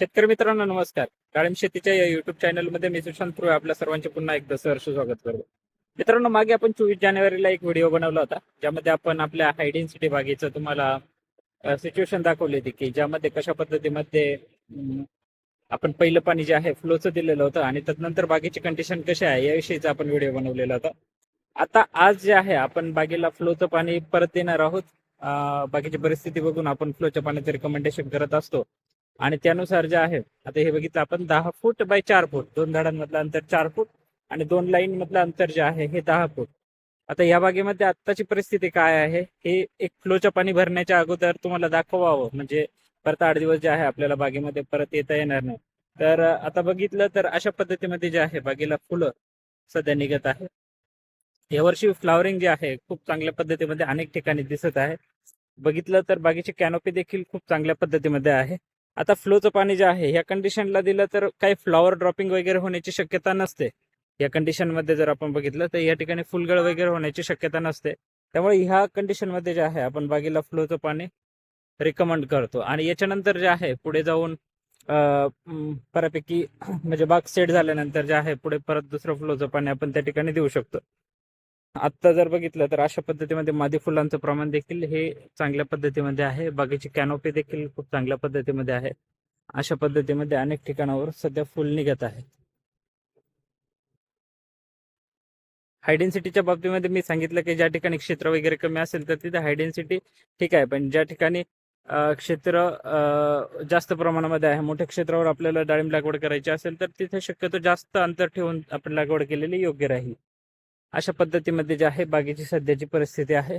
शेतकरी मित्रांनो नमस्कार. डाळिंब शेतीच्या या युट्यूब चॅनलमध्ये मी सुशांत थ्रू आपल्या सर्वांचे पुन्हा एकदा सहर्ष स्वागत करतो. मित्रांनो मागे आपण चोवीस जानेवारीला एक व्हिडिओ बनवला होता ज्यामध्ये आपण आपल्या हायडिन सिटी बागेचं तुम्हाला सिच्युएशन दाखवली होती की ज्यामध्ये कशा पद्धतीमध्ये आपण पहिलं पाणी जे आहे फ्लोचं दिलेलं होतं आणि त्यानंतर बागेची कंडिशन कशी आहे याविषयीचा आपण व्हिडिओ बनवलेला होता. आता आज जे आहे आपण बागेला फ्लोचं पाणी परत देणार आहोत. बाकीची परिस्थिती बघून आपण फ्लोच्या पाण्याचं रिकमेंडेशन करत असतो. आणि त्यानुसार जे आहे आता हे बघितलं आपण दहा फूट बाय चार फूट. दोन झाडांमधलं अंतर चार फूट आणि दोन लाईन मधलं अंतर जे आहे हे दहा फूट. आता या बागेमध्ये आत्ताची परिस्थिती काय आहे हे एक फ्लोच्या पाणी भरण्याच्या अगोदर तुम्हाला दाखवावं. म्हणजे परत आठ दिवस जे आहे आपल्याला बागेमध्ये परत येता येणार नाही. तर आता बघितलं तर अशा पद्धतीमध्ये जे आहे बागेला फुलं सध्या निघत आहे. यावर्षी फ्लावरिंग जे आहे खूप चांगल्या पद्धतीमध्ये अनेक ठिकाणी दिसत आहे. बघितलं तर बागेची कॅनोपी देखील खूप चांगल्या पद्धतीमध्ये आहे. आता फ्लोचं पाणी जे आहे या कंडिशनला दिलं तर काही फ्लॉवर ड्रॉपिंग वगैरे होण्याची शक्यता नसते. या कंडिशनमध्ये जर आपण बघितलं तर या ठिकाणी फुलगळ वगैरे होण्याची शक्यता नसते. त्यामुळे ह्या कंडिशनमध्ये जे आहे आपण बागेला फ्लोचं पाणी रिकमेंड करतो. आणि याच्यानंतर जे आहे पुढे जाऊन बऱ्यापैकी म्हणजे बाग सेट झाल्यानंतर जे आहे पुढे परत दुसरं फ्लोचं पाणी आपण त्या ठिकाणी देऊ शकतो. आत्ता जर बघितलं तर अशा पद्धतीमध्ये मादी फुलांचं प्रमाण देखील हे चांगल्या पद्धतीमध्ये आहे. बागेची कॅनोपी देखील खूप चांगल्या पद्धतीमध्ये आहे. अशा पद्धतीमध्ये अनेक ठिकाणावर सध्या फुल निघत आहे. हायडेन्सिटीच्या बाबतीमध्ये मी सांगितलं की ज्या ठिकाणी क्षेत्र वगैरे कमी असेल तर तिथे हायडेन्सिटी ठीक आहे. पण ज्या ठिकाणी क्षेत्र जास्त प्रमाणामध्ये आहे मोठ्या क्षेत्रावर आपल्याला डाळिंब लागवड करायची असेल तर तिथे शक्यतो जास्त अंतर ठेवून आपण लागवड केलेली योग्य राहील. अशा पद्धतीमध्ये जे आहे बागेची सध्याची परिस्थिती आहे.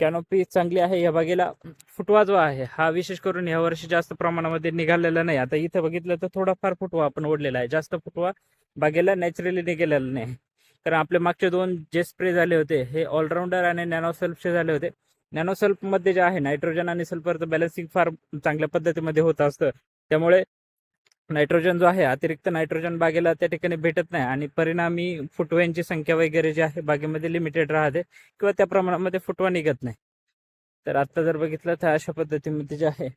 कॅनोपी चांगली आहे या बागेला फुटवा जो आहे. हा विशेष करून या वर्षी जास्त प्रमाणामध्ये निघालेला नाही. आता इथं बघितलं तर थोडाफार फुटवा आपण ओढलेला आहे. जास्त फुटवा बागेला नॅचरली निघालेला नाही. कारण आपले मागचे दोन जे स्प्रे झाले होते हे ऑलराऊंडर आणि नॅनोसेल्फचे झाले होते. नॅनोसेल्फमध्ये जे आहे नायट्रोजन आणि सल्फरचं बॅलन्सिंग फार चांगल्या पद्धतीमध्ये होत असतं. त्यामुळे नायट्रोजन जो आहे अतिरिक्त नायट्रोजन बागेला त्या ठिकाणी भेटत नाही आणि परिणामी फुटव्यांची संख्या वगैरे जी आहे बागेमध्ये लिमिटेड राहते किंवा त्या प्रमाणामध्ये फुटवा निघत नाही. तर आत्ता जर बघितलं तर अशा पद्धतीमध्ये जे आहे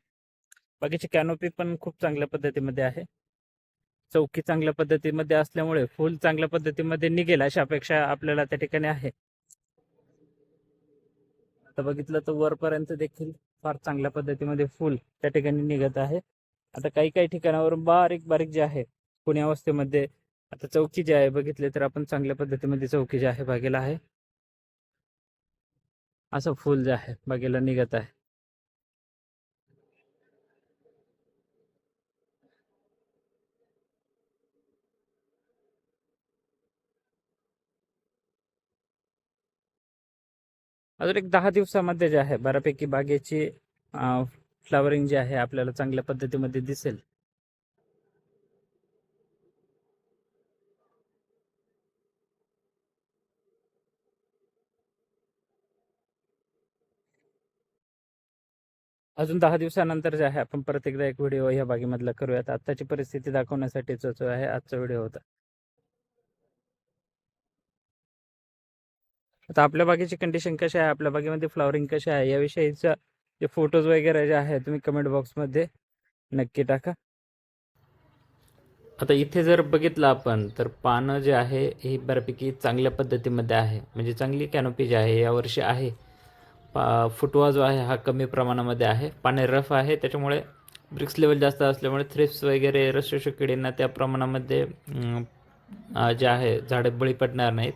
बागेची कॅनोपी पण खूप चांगल्या पद्धतीमध्ये आहे. चौकी चांगल्या पद्धतीमध्ये असल्यामुळे फुल चांगल्या पद्धतीमध्ये निघेल अशी अपेक्षा आपल्याला त्या ठिकाणी आहे. आता बघितलं तर वरपर्यंत देखील फार चांगल्या पद्धतीमध्ये फुल त्या ठिकाणी निघत आहे. आता काही काही ठिकाणावर बारीक बारीक जे आहे पुणे अवस्थेमध्ये आता चौकी जी आहे बघितले तर आपण चांगल्या पद्धतीमध्ये चौकी जी आहे बागेला आहे. असं फुल जे आहे बागेला निघत आहे. अजून एक दहा दिवसामध्ये जे आहे बऱ्यापैकी बागेची फ्लावरिंग जे आहे आपल्याला चांगल्या पद्धतीमध्ये दिसेल. अजून दहा दिवसानंतर जे आहे आपण परत एकदा एक व्हिडिओ या बागेमधला करूयात. आत्ताची परिस्थिती दाखवण्यासाठीचा जो आहे आजचा व्हिडिओ होता. आता आपल्या बागेची कंडिशन कशी आहे आपल्या बागेमध्ये फ्लॉवरिंग कशी आहे याविषयीचा जे फोटोज वगैरे जे आहे तुम्ही कमेंट बॉक्समध्ये नक्की टाका. आता इथे जर बघितलं आपण तर पानं जे आहे ही बऱ्यापैकी चांगल्या पद्धतीमध्ये आहे. म्हणजे चांगली कॅनोपी जी आहे यावर्षी आहे. पा फुटवा जो आहे हा कमी प्रमाणामध्ये आहे. पाने रफ आहे त्याच्यामुळे ब्रिक्स लेवल जास्त असल्यामुळे थ्रिप्स वगैरे रसशोषक किडींना त्या प्रमाणामध्ये जे आहे झाडे बळी पडणार नाहीत.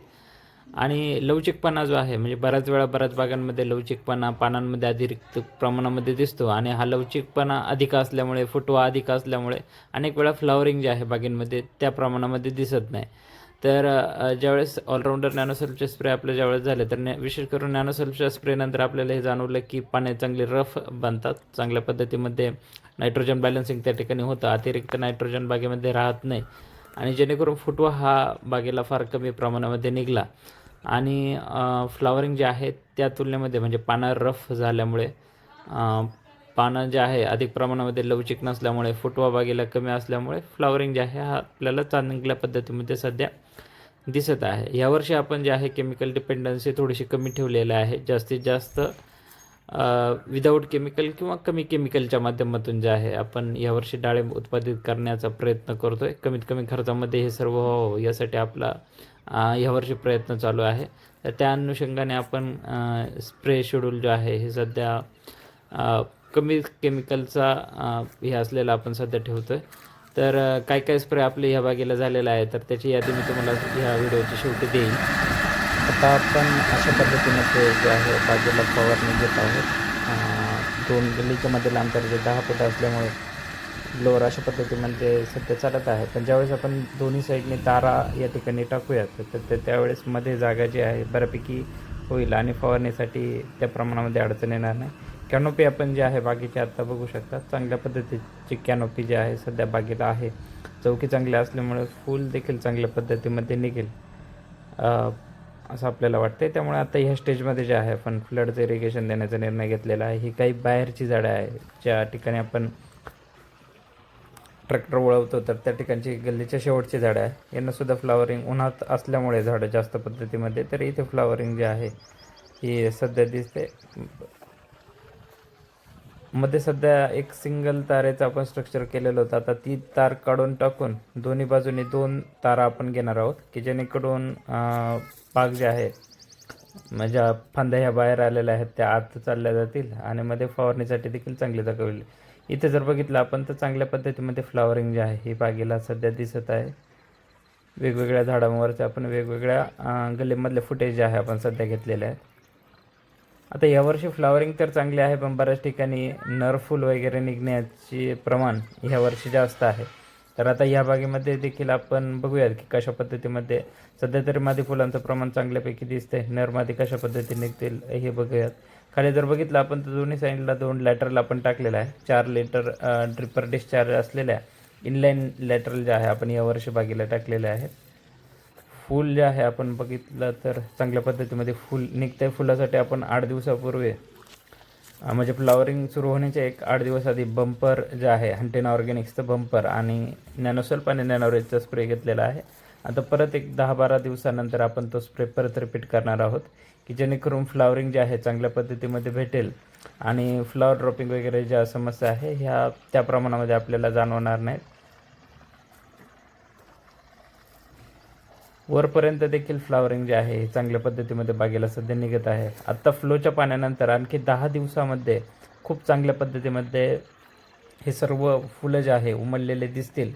आणि लवचिकपणा जो आहे म्हणजे बऱ्याच वेळा बऱ्याच बागांमध्ये लवचिकपणा पानांमध्ये अतिरिक्त प्रमाणामध्ये दिसतो आणि हा लवचिकपणा अधिक असल्यामुळे फुटवा अधिक असल्यामुळे अनेक वेळा फ्लॉवरिंग जे आहे बागेंमध्ये त्या प्रमाणामध्ये दिसत नाही. तर ज्यावेळेस ऑलराऊंडर नॅनोसेल्फचे स्प्रे आपले ज्यावेळेस झाले तर विशेष करून नॅनोसेल्फच्या स्प्रेनंतर आपल्याला हे जाणवलं की पाने चांगले रफ बनतात चांगल्या पद्धतीमध्ये नायट्रोजन बॅलन्सिंग त्या ठिकाणी होतं अतिरिक्त नायट्रोजन बागेमध्ये राहत नाही. आणि जेणेकरून फुटवा हा बागेला फार कमी प्रमाणामध्ये निघाला. आणि फ्लावरिंग जे आहे त्या तुलनेमध्ये म्हणजे पानं रफ झाल्यामुळे पानं जे आहे अधिक प्रमाणामध्ये लवचिक नसल्यामुळे फुटवा बागेला कमी असल्यामुळे फ्लावरिंग जे आहे हा आपल्याला चांगल्या पद्धतीमध्ये सध्या दिसत आहे. यावर्षी आपण जे आहे केमिकल डिपेंडन्सी थोडीशी कमी ठेवलेली आहे. जास्तीत जास्त विदाऊट केमिकल किंवा कमी केमिकलच्या माध्यमातून जे आहे आपण यावर्षी डाळिंब उत्पादित करण्याचा प्रयत्न करतोय. कमीत कमी खर्चामध्ये हे सर्व व्हावं यासाठी आपला यावर्षी प्रयत्न चालू आहे. तर त्या अनुषंगाने आपण स्प्रे शेड्यूल जो आहे हे सध्या कमी केमिकलचा हे असलेला आपण सध्या ठेवतो आहे तर काय काय स्प्रे आपले ह्या बागेला झालेला आहे तर त्याची यादी मी तुम्हाला ह्या व्हिडिओच्या शेवटी देईन. आता आपण अशा पद्धतीमध्ये जे आहे बाजूला फवारणी घेत आहोत. दोन गल्लीच्या मधील अंतर जे दहा फूट असल्यामुळे लोअर अशा पद्धतीमध्ये सध्या चालत आहे. पण ज्यावेळेस आपण दोन्ही साईडने तारा या ठिकाणी टाकूयात तर ते त्यावेळेस मध्ये जागा जी आहे बऱ्यापैकी होईल आणि फवारणीसाठी त्या प्रमाणामध्ये अडचण येणार नाही. कॅनोपी आपण जे आहे बागेची आत्ता बघू शकता चांगल्या पद्धतीची कॅनोपी जी आहे सध्या बागेला आहे. चौकी चांगली असल्यामुळे फूल देखील चांगल्या पद्धतीमध्ये निघेल. असं आपल्याला वाटते त्यामुळे आता ह्या स्टेजमध्ये जे आहे आपण फ्लडचं इरिगेशन देण्याचा निर्णय घेतलेला आहे. ही काही बाहेरची झाडं आहे ज्या ठिकाणी आपण ट्रॅक्टर वळवतो तर त्या ठिकाणची गल्लीच्या शेवटची झाडं आहे. यांनासुद्धा फ्लॉवरिंग फ्लावरिंग उन्हात असल्यामुळे झाडं जास्त पद्धतीमध्ये तर इथे फ्लावरिंग जे आहे ही सध्या दिसते मध्ये सध्या एक सिंगल तारेचं आपण स्ट्रक्चर केलेलं होतं. आता ती तार काढून टाकून दोन्ही बाजूनी दोन तारा आपण घेणार आहोत की जेणेकरून पाग जे आहे माझ्या फांद्या ह्या बाहेर आलेल्या आहेत त्या आत चालल्या जातील आणि मध्ये फवारणीसाठी देखील चांगली जागा होईल. इथे जर बघितलं आपण तर चांगल्या पद्धतीमध्ये फ्लावरिंग जे आहे ही बागेला सध्या दिसत आहे. वेगवेगळ्या झाडांवरचे आपण वेगवेगळ्या गल्लीमधले फुटेज जे आहे आपण सध्या घेतलेले आहेत. आता यावर्षी फ्लॉवरिंग तर चांगली आहे पण बऱ्याच ठिकाणी नरफूल वगैरे निघण्याचे प्रमाण ह्यावर्षी जास्त आहे. तर आता या बागेमध्ये देखील आपण बघूयात की कशा पद्धतीमध्ये सध्या तरी मादी फुलांचं प्रमाण चांगल्यापैकी दिसते नर मादी कशा पद्धतीने निघतील हे बघूयात. खाली जर बघितलं आपण तर दोन्ही साईडला दोन लॅटरल आपण टाकलेलं आहे. चार लिटर ड्रिपर डिस्चार्ज असलेल्या इनलाईन लॅटरल ज्या आहे आपण यावर्षी बागेला टाकलेल्या आहेत. फूल जे आहे आपण बघितलं तर चांगल्या पद्धतीमध्ये फूल निघतंय. फुलासाठी आपण आठ दिवसापूर्वी म्हणजे फ्लावरिंग सुरू होण्याच्या एक आठ दिवस आधी बंपर जे आहे हंटेन ऑर्गॅनिक्सचं बंपर आणि नॅनोसल्प आणि नॅनोरेजचा स्प्रे घेतलेला आहे. आता परत एक दहा बारा दिवसानंतर आपण तो स्प्रे परत रिपीट करणार आहोत की जेणेकरून फ्लॉवरिंग जे आहे चांगल्या पद्धतीमध्ये भेटेल. आणि फ्लावर ड्रॉपिंग वगैरे ज्या समस्या आहे ह्या त्या प्रमाणामध्ये आपल्याला जाणवणार नाहीत. वरपर्यंत देखील फ्लावरिंग जे आहे हे चांगल्या पद्धतीमध्ये बागेला सध्या निघत आहे. आत्ता फ्लोच्या पाण्यानंतर आणखी दहा दिवसामध्ये खूप चांगल्या पद्धतीमध्ये हे सर्व फुलं जे आहे उमललेले दिसतील.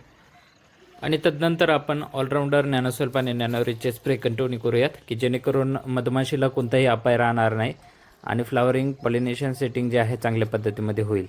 आणि तदनंतर आपण ऑलराऊंडर नॅनोसल्फ आणि नॅनोरिचचे स्प्रे कंटिन्यू करूयात की जेणेकरून मधमाशीला कोणताही अपाय राहणार नाही आणि फ्लावरिंग पॉलिनेशन सेटिंग जे आहे चांगल्या पद्धतीमध्ये होईल.